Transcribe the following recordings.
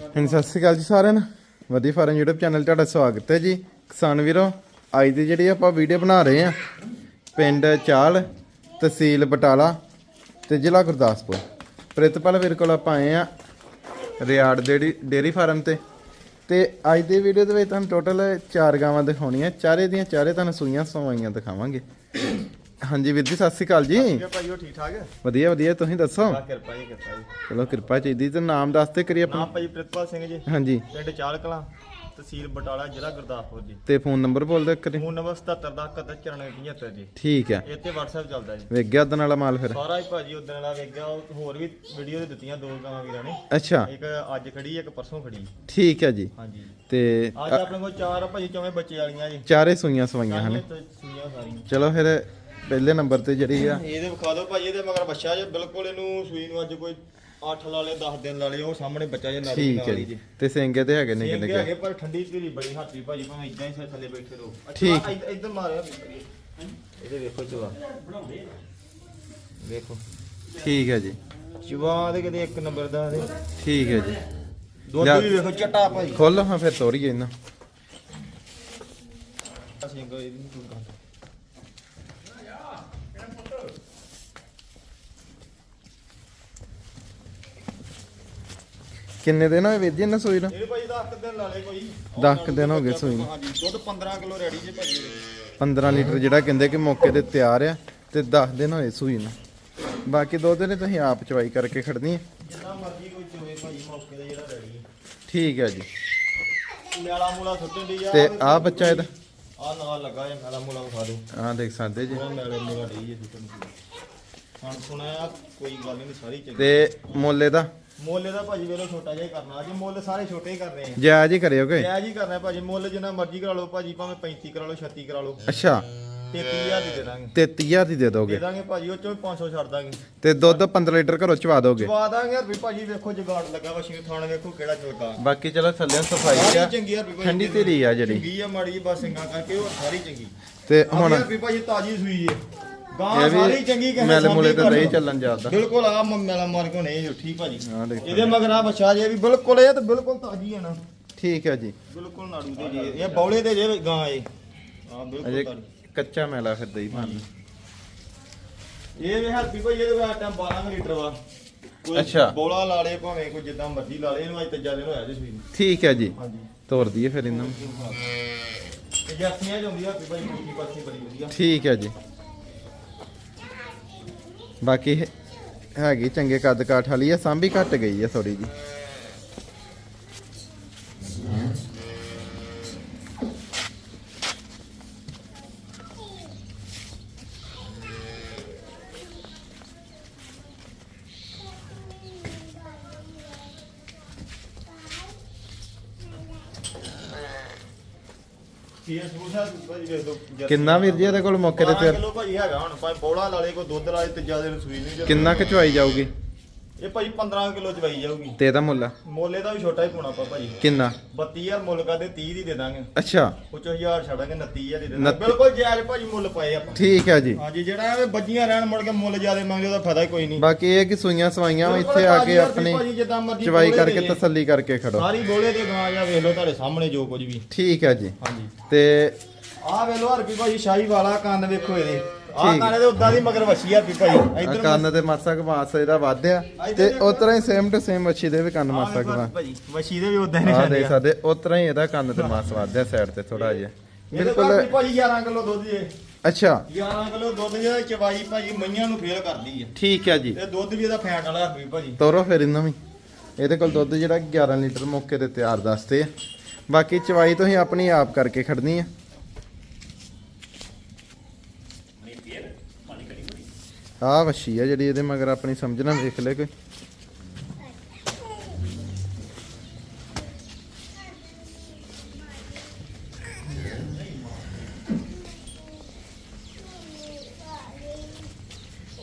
ਹਾਂਜੀ, ਸਤਿ ਸ਼੍ਰੀ ਅਕਾਲ ਜੀ ਸਾਰਿਆਂ ਨੂੰ। ਵਧੀਆ ਫਾਰਮ YouTube ਚੈਨਲ ਤੁਹਾਡਾ ਸਵਾਗਤ ਹੈ ਜੀ। ਕਿਸਾਨ ਵੀਰੋ, ਅੱਜ ਦੀ ਜਿਹੜੀ ਆਪਾਂ ਵੀਡੀਓ ਬਣਾ ਰਹੇ ਆ ਪਿੰਡ ਚਾਲ, ਤਹਿਸੀਲ ਬਟਾਲਾ ਤੇ ਜ਼ਿਲ੍ਹਾ ਗੁਰਦਾਸਪੁਰ। ਪ੍ਰਿਤਪਾਲ ਵੀਰ ਕੋਲ ਆਪਾਂ ਆਏ ਆ ਰਿਆੜ ਡੇਰੀ ਡੇਰੀ ਫਾਰਮ ਤੇ। ਤੇ ਅੱਜ ਦੀ ਵੀਡੀਓ ਦੇ ਵਿੱਚ ਤੁਹਾਨੂੰ ਟੋਟਲ ਚਾਰ ਗਾਵਾਂ ਦਿਖਾਉਣੀਆਂ। ਚਾਰੇ ਦੀਆਂ ਚਾਰੇ ਤੁਹਾਨੂੰ ਸੂਈਆਂ, ਸਵਾਈਆਂ ਦਿਖਾਵਾਂਗੇ। ਹਾਂਜੀ ਵੀਰ ਜੀ ਸਤਿ ਸ਼੍ਰੀ ਅਕਾਲ ਜੀ। ਠੀਕ ਹੈ ਭਾਈ ਉਹ ਠੀਕ ਠਾਕ ਹੈ ਵਧੀਆ ਵਧੀਆ ਤੁਸੀਂ ਦੱਸੋ? ਬਾ ਕਿਰਪਾ ਜੀ ਕਿਰਪਾ ਜੀ। ਚਲੋ ਕਿਰਪਾ ਚਾਹੀਦੀ ਤੇ ਨਾਮ ਦੱਸ ਤੇ ਕਰੀ ਆਪਣਾ। ਨਾਮ ਭਾਈ ਪ੍ਰਿਤਪਾਲ ਸਿੰਘ ਜੀ। ਹਾਂਜੀ। ਪਿੰਡ ਚਾਲ ਕਲਾਂ ਤਹਿਸੀਲ ਬਟਾਲਾ ਜ਼ਿਲ੍ਹਾ ਗੁਰਦਾਸਪੁਰ ਜੀ। ਤੇ ਫੋਨ ਨੰਬਰ ਬੋਲ ਦੇ ਕਰੀ ਫੋਨ ਨੰਬਰ 77 ਦਾ 94 ਜੀ। ਠੀਕ ਹੈ। ਤੇ WhatsApp ਚੱਲਦਾ ਜੀ। ਵੇਖ ਗਿਆ ਵਾਲਾ ਮਾਲ ਫਿਰ। ਸਾਰਾ ਹੀ ਭਾਜੀ ਉਦੋਂ ਵਾਲਾ ਵੇਖ ਗਿਆ ਹੋਰ ਵੀ ਵੀਡੀਓ ਦੇ ਦਿੱਤੀਆਂ ਦੋ ਗਾਵਾਂ ਵੀਰਾਂ ਨੇ। ਅੱਛਾ। ਇੱਕ ਅੱਜ ਖੜੀ ਇੱਕ ਪਰਸੋਂ ਖੜੀ। ਠੀਕ ਹੈ ਜੀ। ਹਾਂਜੀ। ਤੇ ਅੱਜ ਆਪਣੇ ਕੋਲ ਚਾਰ ਭਾਜੀ ਚੌਵੇਂ ਬੱਚੇ ਵਾਲੀਆਂ ਜੀ। ਚਾਰੇ ਸੂਈਆਂ ਸਵਾਈਆਂ ਹਨ। ਚਲੋ ਫਿਰ ਪਹਿਲੇ ਨੰਬਰ ਤੇ ਜਿਹੜੀ ਆ। ਇਹਦੇ ਵਿਖਾ ਦਿਓ ਭਾਜੀ ਇਹਦੇ ਮਗਰ ਬੱਚਾ ਜੇ ਬਿਲਕੁਲ ਇਹਨੂੰ ਸੂਈ ਨੂੰ ਅੱਜ ਕੋਈ 8 ਲਾ ਲੇ 10 ਦਿਨ ਲਾ ਲੇ ਉਹ ਸਾਹਮਣੇ ਬੱਚਾ ਜੇ ਨਾਲ ਦੀ ਠੀਕ ਹੈ ਜੀ। ਤੇ ਸਿੰਗੇ ਤੇ ਹੈਗੇ ਨਿੱਕੇ ਸਿੰਘ ਨਿੱਕੇ ਹੈਗੇ ਪਰ ਠੰਡੀ ਧੀਰੀ ਬੜੀ ਹਾਥੀ ਭਾਜੀ ਭਾਵੇਂ ਇਦਾਂ ਹੀ ਥੱਲੇ ਬੈਠੇ ਰਹੋ। ਠੀਕ। ਇੱਧਰ- ਮਾਰਿਆ ਇਹਦੇ ਵੇਖੋ ਚਵਾ ਵੇਖੋ। ਠੀਕ ਹੈ ਜੀ। ਚਵਾ ਦੇ ਕਿਤੇ ਇੱਕ ਨੰਬਰ ਦਾ ਇਹਦੇ ਠੀਕ ਹੈ ਜੀ। ਦੁੱਧ। ਵੀ ਵੇਖੋ ਚਟਾ ਭਾਜੀ ਖੋਲੋ ਹਾਂ ਫਿਰ ਤੋਰੀਏ ਇਹਨਾਂ। ਸਿੰਘ ਇਹਦੀ ਨੀ ਕੋਈ ਕਿੰਨੇ ਦਿਨ ਹੋਏ ਵੀਰ ਜੀ ਇਹਨਾਂ ਸੂਈ ਨੂੰ? ਇਹ ਭਾਜੀ 10 ਦਿਨ ਲਾ ਲੇ ਕੋਈ। ਦਸ ਕੁ ਦਿਨ ਹੋ ਗਏ ਸੂਈ ਨੂੰ। ਹਾਂਜੀ ਦੁੱਧ 15 ਕਿਲੋ ਰੈਡੀ ਜੇ ਭਾਜੀ ਇਹਦੇ। 15 ਲੀਟਰ ਜਿਹੜਾ ਕਹਿੰਦੇ ਕਿ ਮੌਕੇ ਤੇ ਤਿਆਰ ਆ ਤੇ 10 ਦਿਨ ਹੋਏ ਸੂਈ ਨੂੰ। ਬਾਕੀ ਦੋ ਦਿਨ ਤੁਸੀਂ ਆਪ ਚਵਾਈ ਕਰਕੇ ਖੜਨੀ ਹੈ ਜਿੰਨਾ ਮਰਜ਼ੀ ਕੋਈ ਚੋਵੇ ਭਾਜੀ ਮੌਕੇ ਦਾ ਜਿਹੜਾ ਰੈਡੀ ਠੀਕ ਹੈ ਜੀ। ਮੈਲਾ ਮੂਲਾ ਸੁੱਟਣ ਦੀ ਆ। ਤੇ ਆ ਬੱਚਾ ਇਹਦਾ? ਆ ਨਾਲ ਲੱਗਾ ਹੈ ਮੈਲਾ ਮੂਲਾ ਵਿਖਾ ਦਿਓ। ਆ ਦੇਖ ਸਕਦੇ ਜੀ। ਮੈਲੇ ਮੂਲਾ ਡਈ ਜੇ ਸੁੱਟਣ ਦੀ ਹੁਣ ਸੁਣਿਆ ਕੋਈ ਗੱਲ ਨਹੀਂ ਸਾਰੀ ਚੰਗੀ ਤੇ ਮੁੱਲ ਦਾ ਮੁੱਲ ਇਹਦਾ ਭਾਜੀ ਵੇਲੋ ਛੋਟਾ ਜਿਹਾ ਹੀ ਕਰਨਾ। ਜੀ ਮੁੱਲ ਸਾਰੇ ਛੋਟੇ ਹੀ ਕਰਨੇ ਆ। ਜਾਇਜ਼ ਹੀ ਕਰਿਓਗੇ ਜਾਇਜ਼ ਹੀ ਕਰਨਾ ਭਾਜੀ। ਮੁੱਲ ਜਿੰਨਾ ਮਰਜ਼ੀ ਕਰਾ ਲਓ ਭਾਜੀ ਭਾਵੇਂ 35 ਕਰਾ ਲਓ 36 ਕਰਾ ਲਓ। ਅੱਛਾ। 33000 ਦੀ ਦੇ ਦਾਂਗੇ। ਤੇ 30000 ਦੀ ਦੇ ਦੇ ਦੋਗੇ ਦਾਂਗੇ ਭਾਜੀ ਉਹ ਚੋਂ ਵੀ 500 ਛੱਡ ਦਾਂਗੇ। ਤੇ ਦੁੱਧ 15 ਲੀਟਰ ਘਰੋਂ ਚਵਾ ਦੋਗੇ? ਚਵਾ ਦਾਂਗੇ ਹਰਪੀ ਭਾਜੀ ਵੇਖੋ ਜਗਾੜ ਲੱਗਾ ਵਾ ਸ਼ੀਰ ਥਾਣ ਵੇਖੋ ਕਿਹੜਾ ਚੋਕਾ ਬਾਕੀ ਚਲੋ ਥੱਲੇ ਸਫ਼ਾਈ ਆ। ਚੰਗੀ ਭਾਜੀ। ਠੰਡੀ ਧੀਰੀ ਆ ਜਿਹੜੀ। ਚੰਗੀ ਆ ਮਾੜੀ ਬਸ ਸਿੰਘਾਂ ਕਰਕੇ ਉਹ ਸਾਰੀ ਚੰਗੀ। ਤੇ ਹੁਣ ਹਰਪੀ ਭਾਜੀ ਤਾਜੀ ਸੂਈ ਏ ਗਾਂ ਸਾਰੀ ਚੰਗੀ ਕਹਿੰਦੇ ਮੈਲੇ ਮੁਲੇ ਤੇ ਘਰ। ਚੱਲਣ ਜਾਂਦਾ ਬਿਲਕੁਲ ਆ ਮੇਲਾ ਮਾਰ ਕੇ ਨਹੀਂ ਉੱਠੀ ਭਾਜੀ। ਆ ਇਹਦੇ ਮਗਰ ਆ ਬੱਚਾ ਜੇ ਵੀ ਬਿਲਕੁਲ ਇਹ ਤਾਂ ਬਿਲਕੁਲ ਤਾਜੀ ਹੈ ਨਾ। ਠੀਕ ਹੈ ਜੀ। ਬਿਲਕੁਲ ਨਾੜੂ ਦੇ ਜੇ ਇਹ ਬੌਲੇ ਦੇ ਜੇ ਗਾਂ ਇਹ। ਹਾਂ ਬਿਲਕੁਲ ਕੱਚਾ ਮੈਲਾ ਫਿਰ ਦਈ ਭਾਂਦੀ ਇਹ ਵੀ ਹਰਪੀ ਭਾਈ ਇਹਦੇ ਕੋਲ ਟਾਈਮ 12 ਲੀਟਰ ਵਾ। ਕੋਈ ਅੱਛਾ। ਬੌਲਾ ਲਾ ਲੇ ਭਾਵੇਂ ਕੋਈ ਜਿੱਦਾਂ ਮਰਜ਼ੀ ਲਾ ਲੇ ਇਹਨੂੰ ਅੱਜ ਤੀਜਾ ਦਿਨ ਹੋਇਆ ਜੀ ਸੂਈ ਨੂੰ। ਠੀਕ ਹੈ ਜੀ। ਹਾਂਜੀ। ਤੋਰ ਦਈਏ ਫਿਰ ਇਹਨਾਂ ਨੂੰ। ਜਰਸੀਆਂ ਜਾਂਦੀ ਹਰਪੀ ਭਾਈ ਮੁੱਠੀ ਪਾਸੀ ਬੜੀ ਵਧੀਆ। ਠੀਕ ਹੈ ਜੀ। ਬਾਕੀ ਹੈਗੀ ਚੰਗੇ ਕੱਦ ਕਾਠ ਵਾਲੀ ਆ ਸਾਂਭੀ ਘੱਟ ਗਈ ਆ ਥੋੜੀ ਜੀ ਕੀ ਸੂਸਾ ਭਾਜੀ ਵੇਖ ਦੋ ਕਿੰਨਾ ਵੀਰ ਜੀ ਇਹਦੇ ਕੋਲ ਮੌਕੇ ਤੇ ਤਿਆਰ? ਕਿਲੋ ਭਾਜੀ ਹੈਗਾ ਹੁਣ ਬੌਲਾ ਦੁੱਧ ਲਾ ਲੇ ਤੀਜਾ ਦਿਨ ਸੂਈ ਨਹੀਂ ਕਿੰਨਾ ਕੁ ਚਵਾਈ ਜਾਊਗੀ? ਇਹ ਭਾਜੀ 15 ਕਿਲੋ ਚ ਵਈ ਜਾਊਗੀ। ਤੇ ਇਹਦਾ ਮੁੱਲ। ਮੋਲੇ ਦਾ ਵੀ ਛੋਟਾ ਹੀ ਪਾਉਣਾ ਆਪਾਂ ਭਾਜੀ ਕਿੰਨਾ? 32000 ਮੁੱਲ ਕਰਦੇ 30 ਦੀ ਦੇ ਦਾਂਗੇ। ਅੱਛਾ। ਉਹ ਚੋਂ 1000 ਛੱਡਾਂਗੇ 29000 ਦੀ ਦਾਂਗੇ। ਉਨੱਤੀ। ਬਿਲਕੁਲ ਜਾਇਜ਼ ਭਾਜੀ ਮੁੱਲ ਪਾਏ ਆਪਾਂ। ਠੀਕ ਹੈ ਜੀ। ਹਾਂਜੀ ਜਿਹੜਾ ਐਵੇਂ ਬੱਜੀਆਂ ਰਹਿਣ ਮੁੜ ਕੇ ਮੁੱਲ ਜ਼ਿਆਦਾ ਮੰਗਦੇ ਉਹਦਾ ਫਾਇਦਾ ਹੀ ਕੋਈ ਨਹੀਂ। ਬਾਕੀ ਇਹ ਕਿ ਸੂਈਆਂ ਸਵਾਈਆਂ ਵਾ ਇੱਥੇ ਆ ਕੇ ਆਪਣੀ ਭਾਜੀ ਜਿੱਦਾਂ ਮਰਜ਼ੀ ਚਵਾਈ ਬੋਲੇ ਕਰਕੇ ਦੇ। ਤਸੱਲੀ ਕਰਕੇ ਖੜੋ। ਸਾਰੀ ਬੋਲੇ ਤੇ ਗਾਂ ਜਾਂ ਵੇਖ ਲਓ ਤੁਹਾਡੇ ਸਾਹਮਣੇ ਜੋ ਕੁਝ ਵੀ। ਠੀਕ ਹੈ ਜੀ। ਹਾਂਜੀ। ਤੇ ਆਹ ਵੇਖ ਲਓ ਹਰਪੀ ਭਾਜੀ ਸ਼ਾਹੀ ਵਾਲਾ ਕੰਨ ਵੇਖੋ ਇਹਦੇ। ਆਹ ਠੀਕ। ਕੰਨ ਦੇ ਉਦਾਂ ਦੀ ਮਗਰ ਵਛੀ ਹਰਪੀ ਭਾਜੀ ਆ ਇੱਧਰ ਕੰਨ ਤੇ ਮਾਸਾ ਕਮਾਸ ਇਹਦਾ ਵਾਧਿਆ। ਤੇ ਉਤਰਾ ਹੀ ਸੇਮ ਟੂ ਸੇਮ ਮੱਛੀ ਦੇ ਵੀ ਕੰਨ ਮਾਸਾ ਕਮਾ ਭਾਜੀ ਵਛੀ ਦੇ ਵੀ ਉਦਾਂ ਹੀ ਆ ਨਿਸ਼ਾਨੇ ਦੇਖ ਆ। ਸਕਦੇ ਉਤਰਾ ਹੀ ਇਹਦਾ ਕੰਨ ਤੇ ਮਾਸ ਵਾਧਿਆ ਸਾਈਡ ਤੇ ਥੋੜਾ ਜਿਹਾ। ਬਿਲਕੁਲ ਬਿਲਕੁਲ ਭਾਜੀ 11 ਕਿਲੋ ਦੁੱਧ ਜੇ ਅੱਛਾ। 11 ਕਿਲੋ ਦੁੱਧ ਜਿਹੜਾ ਚਵਾਈ ਭਾਜੀ ਮਈਆਂ ਨੂੰ ਫੇਲ ਕਰਦੀ ਹੈ। ਠੀਕ ਹੈ ਜੀ। ਤੇ ਦੁੱਧ ਵੀ ਇਹਦਾ ਫੈਟ ਵਾਲਾ ਹਰਪੀ ਭਾਜੀ। ਤੋਰੋ ਫਿਰ ਇਹਨਾਂ ਵੀ। ਇਹਦੇ ਕੋਲ ਦੁੱਧ ਜਿਹੜਾ 11 ਲੀਟਰ ਮੌਕੇ ਤੇ ਤਿਆਰ ਦੱਸਦੇ ਆ। ਬਾਕੀ ਚਵਾਈ ਤੁਸੀਂ ਆਪਣੀ ਆਪ ਕਰਕੇ ਖੜਨੀ ਆ। ਆ ਵਸ਼ੀ ਆ ਜਿਹੜੀ ਇਹਦੇ ਮਗਰ ਆਪਣੀ ਸਮਝਣਾ ਵੇਖ ਲੈ ਕੋਈ।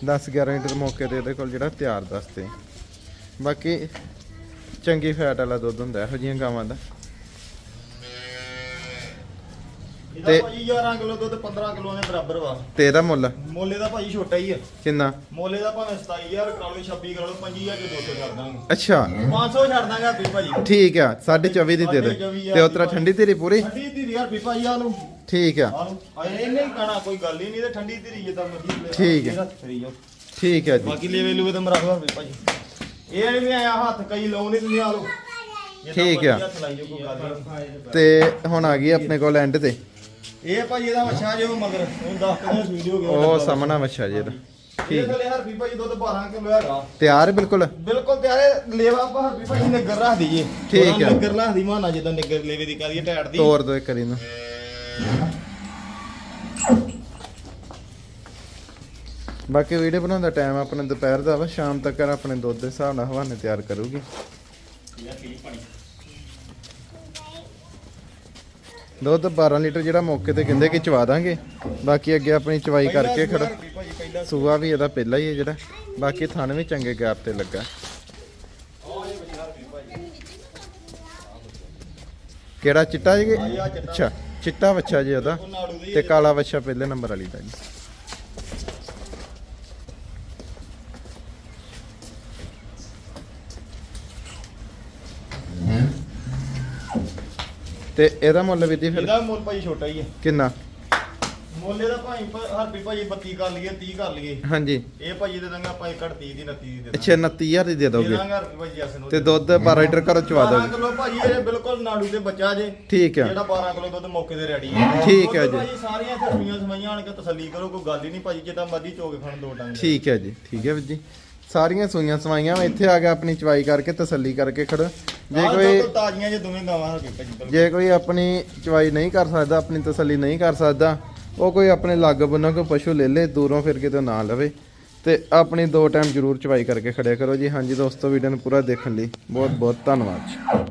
ਦਸ 11 ਲੀਟਰ ਮੌਕੇ ਤੇ ਇਹਦੇ ਕੋਲ ਜਿਹੜਾ ਤਿਆਰ ਦੱਸਦੇ ਬਾਕੀ ਚੰਗੀ ਫੈਟ ਵਾਲਾ ਦੁੱਧ ਹੁੰਦਾ, ਇਹੋ ਜਿਹੀਆਂ ਗਾਵਾਂ ਦਾ। ਇਹਦਾ ਤੇ ਭਾਜੀ 11 ਕਿਲੋ ਦੁੱਧ 15 ਕਿਲੋ ਦੇ ਬਰਾਬਰ ਵਾ। ਤੇ ਇਹਦਾ ਮੁੱਲ? ਮੋਲੇ ਦਾ ਭਾਜੀ ਛੋਟਾ ਹੀ ਆ। ਕਿੰਨਾ? ਮੋਲੇ ਦਾ ਭਾਵੇਂ 27000 ਕਰਾ ਲਓ 26 ਕਰਾ ਲਓ 25000 ਚ 200 ਛੱਡ ਦਾਂਗੇ। ਅੱਛਾ। 500 ਛੱਡ ਦਾਂਗੇ ਹਰਪੀ ਭਾਜੀ ਠੀਕ ਆ 24.5 ਦੀ ਦੇ ਦੇ। ਤੇ ਉਤਰਾ ਠੰਡੀ ਤੇਰੀ ਪੂਰੀ? ਠੰਡੀ ਧੀਰੀ ਹਰਪੀ ਭਾਜੀ ਆ ਲਓ। ਠੀਕ ਆ। ਆ ਲਓ। ਆ ਇਹਨੇ ਹੀ ਕਹਿਣਾ ਕੋਈ ਗੱਲ ਹੀ ਨਹੀਂ ਤੇ ਠੰਡੀ ਧੀਰੀ ਜਿੱਦਾਂ ਮਰਜ਼ੀ ਲੈ ਠੀਕ ਹੈ। ਠੀਕ ਹੈ ਜੀ। ਬਾਕੀ ਲੈਵੇ ਲੂਵੇ ਤੇ ਮਰਾ ਦੋ ਹਰਪੀ ਭਾਜੀ ਇਹ ਨਹੀਂ ਵੀ ਆਇਆ ਹੱਥ ਕਈ ਲਾਉਣੇ ਤੁਸੀਂ ਆ ਲਓ। ਜਿੱਦਾਂ ਠੀਕ ਆ। ਮਰਜ਼ੀ ਹੱਥ ਲਾਈ ਜਾਓ ਕੋਈ ਗੱਲ ਨਹੀਂ। ਤੇ ਹੁਣ ਆ ਗਈ ਆਪਣੇ ਕੋਲ ਐਂਡ ਤੇ। ਇਹ ਭਾਜੀ ਇਹਦਾ ਮੱਛਾ ਜੋ ਮਗਰ ਉਹ 10 ਕਿਲੋ ਵੀਡੀਓ ਗਿਆ ਉਹ ਸਾਹਮਣਾ ਮੱਛਾ ਜੀ ਇਹਦਾ। ਇਹ ਠੀਕ। ਥਲੇ ਹਰਪੀ ਭਾਜੀ ਦੁੱਧ 12 ਕਿਲੋ ਹੈਗਾ। ਤਿਆਰ ਹੈ ਬਿਲਕੁਲ? ਬਿਲਕੁਲ ਤਿਆਰੇ ਲੇਵਾ ਆਪਾਂ ਹਰਪੀ ਭਾਜੀ ਨਿੱਗਰ ਰੱਖ ਦਈਏ ਠੀਕ ਆ। ਨਿੱਗਰ ਰੱਖ ਦੀ ਮਾਨਾ ਜਿੱਦਾਂ ਨਿੱਗਰ ਲੇਵੇ ਦੀ ਕਰੀਏ ਟੈਟ ਦੀ। ਤੋੜ ਦੋ ਇੱਕ ਵਾਰੀ ਨੂੰ ਬਾਕੀ ਵੀਡੀਓ ਬਣਾਉਣ ਦਾ ਟਾਈਮ ਆਪਣੇ ਦੁਪਹਿਰ ਦਾ ਵਾ ਸ਼ਾਮ ਤੱਕ ਆਪਣੇ ਦੁੱਧ ਦੇ ਹਿਸਾਬ ਨਾਲ ਹਵਾਨੇ ਤਿਆਰ ਕਰੂਗੀ। ਦੁੱਧ 12 ਲੀਟਰ ਜਿਹੜਾ ਮੌਕੇ ਤੇ ਕਹਿੰਦੇ ਕਿ ਚਵਾ ਦਾਂਗੇ। ਬਾਕੀ ਅੱਗੇ ਆਪਣੀ ਚਵਾਈ ਕਰਕੇ ਖੜਾ। ਸੂਆ ਵੀ ਇਹਦਾ ਪਹਿਲਾ ਹੀ ਹੈ ਜਿਹੜਾ। ਬਾਕੀ ਥਣ ਵੀ ਚੰਗੇ ਗੈਪ ਤੇ ਲੱਗਾ। ਕਿਹੜਾ ਚਿੱਟਾ ਜੀ। ਅੱਛਾ ਚਿੱਟਾ ਬੱਚਾ ਜੀ ਉਹਦਾ। ਤੇ ਕਾਲਾ ਬੱਚਾ ਪਹਿਲੇ ਨੰਬਰ ਵਾਲੀ ਦਾ ਜੀ। ਤੇ ਇਹਦਾ ਮੁੱਲ ਵੀ ਦੀ ਫਿਰ? ਇਹਦਾ ਮੁੱਲ ਭਾਜੀ ਛੋਟਾ ਹੀ ਹੈ ਕਿੰਨਾ? ਮੁੱਲ ਇਹਦਾ ਭਾਈ ਹਰਪੀ ਭਾਜੀ 32 ਕਰ ਲਈਏ 30 ਕਰ ਲਈਏ। ਹਾਂਜੀ। ਇਹ ਭਾਜੀ ਦੇ ਦਾਂਗੇ ਆਪਾਂ 1 30 ਦੀ 29 ਦੀ ਦੇ ਅੱਛਾ 29000 ਦੀ ਦੇ ਦੋਗੇ? ਦਾਂਗੇ ਹਰਪੀ ਭਾਜੀ ਅਸ ਨੂੰ। ਤੇ ਦੁੱਧ 12 ਲੀਟਰ ਘਰੋਂ ਚਵਾ 12 ਦੋਗੇ? ਕਿਲੋ ਭਾਜੀ ਇਹ ਬਿਲਕੁਲ ਨਾੜੂ ਤੇ ਬੱਚਾ ਜੇ। ਠੀਕ ਆ। ਜਿਹੜਾ 12 ਕਿਲੋ ਦੁੱਧ ਮੌਕੇ ਤੇ ਰੈਡੀ ਹੈ ਠੀਕ ਹੈ ਜੀ। ਭਾਜੀ ਸਾਰੀਆਂ ਇੱਥੇ ਸੂਈਆਂ ਸਮਾਈਆਂ ਆਣ ਕੇ ਤਸੱਲੀ ਕਰੋ ਕੋਈ ਗੱਲ ਹੀ ਨਹੀਂ ਭਾਜੀ ਜਿੱਦਾਂ ਮਰਜ਼ੀ ਚੋਕ ਖਾਣ ਦੋ ਟਾਂਗੇ ਠੀਕ ਹੈ ਜੀ ਠੀਕ ਹੈ ਵੀਰ ਜੀ। ਸਾਰੀਆਂ ਸੂਈਆਂ ਸਵਾਈਆਂ ਇੱਥੇ ਆ ਕੇ ਆਪਣੀ ਚਵਾਈ ਕਰਕੇ ਤਸੱਲੀ ਕਰਕੇ ਖੜੋ। ਜੇ ਕੋਈ ਤਾਜ਼ੀਆਂ ਜੇ ਦੋਵੇਂ ਗਾਵਾਂ ਭਾਜੀ ਬਿਲਕੁਲ। ਜੇ ਕੋਈ ਆਪਣੀ ਚਵਾਈ ਨਹੀਂ ਕਰ ਸਕਦਾ ਆਪਣੀ ਤਸੱਲੀ ਨਹੀਂ ਕਰ ਸਕਦਾ ਉਹ ਕੋਈ ਆਪਣੇ ਲੱਗ ਬੰਨਾ ਕੋਈ ਪਸ਼ੂ ਲੈ ਲੇ ਦੂਰੋਂ ਫਿਰ ਕਿਤੇ ਨਾ ਲਵੇ ਤੇ ਆਪਣੀ ਦੋ ਟਾਈਮ ਜ਼ਰੂਰ ਚਵਾਈ ਕਰਕੇ ਖੜਿਆ ਕਰੋ ਜੀ ਹਾਂਜੀ ਦੋਸਤੋ ਵੀਡੀਓ ਨੂੰ ਪੂਰਾ ਦੇਖਣ ਲਈ ਬਹੁਤ ਬਹੁਤ ਧੰਨਵਾਦ